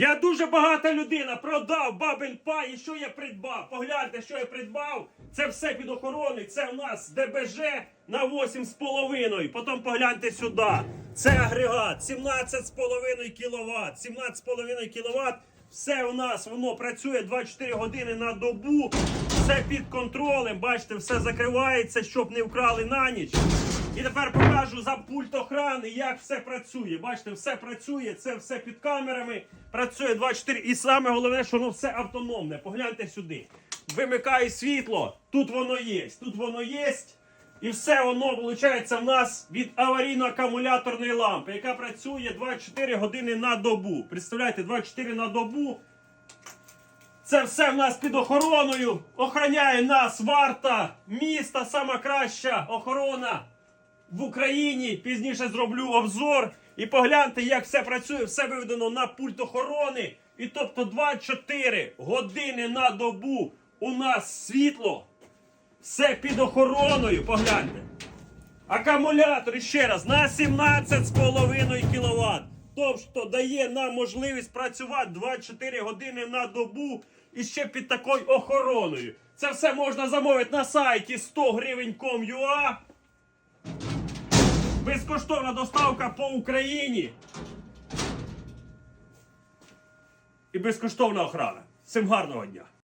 Я дуже багата людина, продав бабин пай, і що я придбав? Погляньте, що я придбав. Це все під охороною. Це у нас ДБЖ на 8,5. Потім погляньте сюди. Це агрегат 17,5 кВт. 17,5 кВт. Все у нас воно працює 24 години на добу. Все під контролем. Бачите, все закривається, щоб не вкрали на ніч. І тепер покажу за пульт охрани, як все працює. Бачите, все працює, це все під камерами. Працює 24. І саме головне, що воно все автономне. Погляньте сюди. Вимикаю світло, тут воно є, тут воно є. І все воно виходить в нас від аварійно-акумуляторної лампи, яка працює 24 години на добу. Представляєте, 24 на добу. Це все в нас під охороною. Охороняє нас варта міста, сама краща охорона в Україні. Пізніше зроблю обзор. І погляньте, як все працює. Все виведено на пульт охорони. І тобто 24 години на добу у нас світло. Все під охороною. Погляньте. Акумулятор ще раз на 17,5 кВт. Тобто дає нам можливість працювати 24 години на добу і ще під такою охороною. Це все можна замовити на сайті 100 гривень.com.ua. Безкоштовна доставка по Україні. І безкоштовна охрана. Всім гарного дня!